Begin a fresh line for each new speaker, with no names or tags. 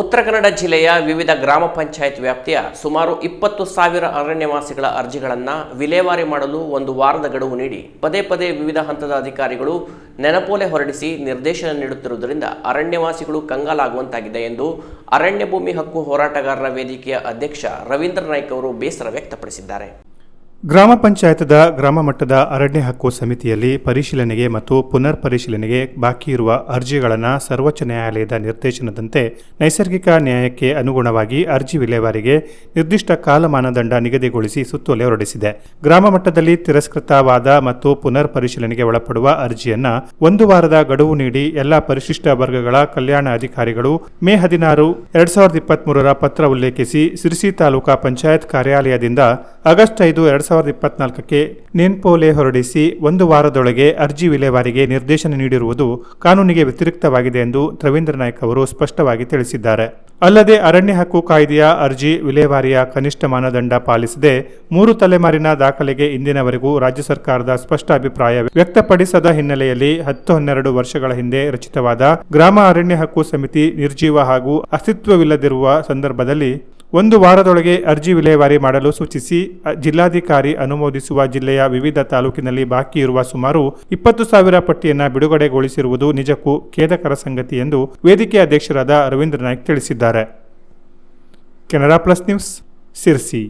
ಉತ್ತರ ಕನ್ನಡ ಜಿಲ್ಲೆಯ ವಿವಿಧ ಗ್ರಾಮ ಪಂಚಾಯತ್ ವ್ಯಾಪ್ತಿಯ ಸುಮಾರು ಇಪ್ಪತ್ತು ಸಾವಿರ ಅರಣ್ಯವಾಸಿಗಳ ಅರ್ಜಿಗಳನ್ನು ವಿಲೇವಾರಿ ಮಾಡಲು ಒಂದು ವಾರದ ಗಡುವು ನೀಡಿ ಪದೇ ಪದೇ ವಿವಿಧ ಹಂತದ ಅಧಿಕಾರಿಗಳು ನೆನಪೋಲೆ ಹೊರಡಿಸಿ ನಿರ್ದೇಶನ ನೀಡುತ್ತಿರುವುದರಿಂದ ಅರಣ್ಯವಾಸಿಗಳು ಕಂಗಾಲಾಗುವಂತಾಗಿದೆ ಎಂದು ಅರಣ್ಯ ಭೂಮಿ ಹಕ್ಕು ಹೋರಾಟಗಾರರ ವೇದಿಕೆಯ ಅಧ್ಯಕ್ಷ ರವೀಂದ್ರ ನಾಯ್ಕ್ ಅವರು ಬೇಸರ ವ್ಯಕ್ತಪಡಿಸಿದ್ದಾರೆ.
ಗ್ರಾಮ ಪಂಚಾಯತದ ಗ್ರಾಮ ಮಟ್ಟದ ಅರಣ್ಯ ಹಕ್ಕು ಸಮಿತಿಯಲ್ಲಿ ಪರಿಶೀಲನೆಗೆ ಮತ್ತು ಪುನರ್ ಪರಿಶೀಲನೆಗೆ ಬಾಕಿ ಇರುವ ಅರ್ಜಿಗಳನ್ನು ಸರ್ವೋಚ್ಚ ನ್ಯಾಯಾಲಯದ ನಿರ್ದೇಶನದಂತೆ ನೈಸರ್ಗಿಕ ನ್ಯಾಯಕ್ಕೆ ಅನುಗುಣವಾಗಿ ಅರ್ಜಿ ವಿಲೇವಾರಿಗೆ ನಿರ್ದಿಷ್ಟ ಕಾಲಮಾನದಂಡ ನಿಗದಿಗೊಳಿಸಿ ಸುತ್ತೋಲೆ ಹೊರಡಿಸಿದೆ. ಗ್ರಾಮ ಮಟ್ಟದಲ್ಲಿ ತಿರಸ್ಕೃತವಾದ ಮತ್ತು ಪುನರ್ ಪರಿಶೀಲನೆಗೆ ಒಳಪಡುವ ಅರ್ಜಿಯನ್ನು ಒಂದು ವಾರದ ಗಡುವು ನೀಡಿ ಎಲ್ಲ ಪರಿಶಿಷ್ಟ ವರ್ಗಗಳ ಕಲ್ಯಾಣ ಅಧಿಕಾರಿಗಳು ಮೇ ಹದಿನಾರು ಎರಡ್ ಸಾವಿರದ ಇಪ್ಪತ್ಮೂರರ ಪತ್ರ ಉಲ್ಲೇಖಿಸಿ ಸಿರಿಸಿ ತಾಲೂಕಾ ಪಂಚಾಯತ್ ಕಾರ್ಯಾಲಯದಿಂದ ಆಗಸ್ಟ್ ಐದು ಎರಡ್ ಸಾವಿರದ ಇಪ್ಪತ್ನಾಲ್ಕಕ್ಕೆ ನೆನ್ಪೋಲೆ ಹೊರಡಿಸಿ ಒಂದು ವಾರದೊಳಗೆ ಅರ್ಜಿ ವಿಲೇವಾರಿಗೆ ನಿರ್ದೇಶನ ನೀಡಿರುವುದು ಕಾನೂನಿಗೆ ವ್ಯತಿರಿಕ್ತವಾಗಿದೆ ಎಂದು ರವೀಂದ್ರ ನಾಯ್ಕ ಅವರು ಸ್ಪಷ್ಟವಾಗಿ ತಿಳಿಸಿದ್ದಾರೆ. ಅಲ್ಲದೆ ಅರಣ್ಯ ಹಕ್ಕು ಕಾಯ್ದೆಯ ಅರ್ಜಿ ವಿಲೇವಾರಿಯ ಕನಿಷ್ಠ ಮಾನದಂಡ ಪಾಲಿಸದೆ ಮೂರು ತಲೆಮಾರಿನ ದಾಖಲೆಗೆ ಇಂದಿನವರೆಗೂ ರಾಜ್ಯ ಸರ್ಕಾರದ ಸ್ಪಷ್ಟ ಅಭಿಪ್ರಾಯ ವ್ಯಕ್ತಪಡಿಸದ ಹಿನ್ನೆಲೆಯಲ್ಲಿ ಹತ್ತು ಹನ್ನೆರಡು ವರ್ಷಗಳ ಹಿಂದೆ ರಚಿತವಾದ ಗ್ರಾಮ ಅರಣ್ಯ ಹಕ್ಕು ಸಮಿತಿ ನಿರ್ಜೀವ ಹಾಗೂ ಅಸ್ತಿತ್ವವಿಲ್ಲದಿರುವ ಸಂದರ್ಭದಲ್ಲಿ ಒಂದು ವಾರದೊಳಗೆ ಅರ್ಜಿ ವಿಲೇವಾರಿ ಮಾಡಲು ಸೂಚಿಸಿ ಜಿಲ್ಲಾಧಿಕಾರಿ ಅನುಮೋದಿಸುವ ಜಿಲ್ಲೆಯ ವಿವಿಧ ತಾಲೂಕಿನಲ್ಲಿ ಬಾಕಿ ಇರುವ ಸುಮಾರು ಇಪ್ಪತ್ತು ಸಾವಿರ ಪಟ್ಟಿಯನ್ನು ಬಿಡುಗಡೆಗೊಳಿಸಿರುವುದು ನಿಜಕ್ಕೂ ಖೇದಕರ ಸಂಗತಿ ಎಂದು ವೇದಿಕೆ ಅಧ್ಯಕ್ಷರಾದ ರವೀಂದ್ರ ನಾಯ್ಕ್ ತಿಳಿಸಿದ್ದಾರೆ. Canara plus news, Sirsi.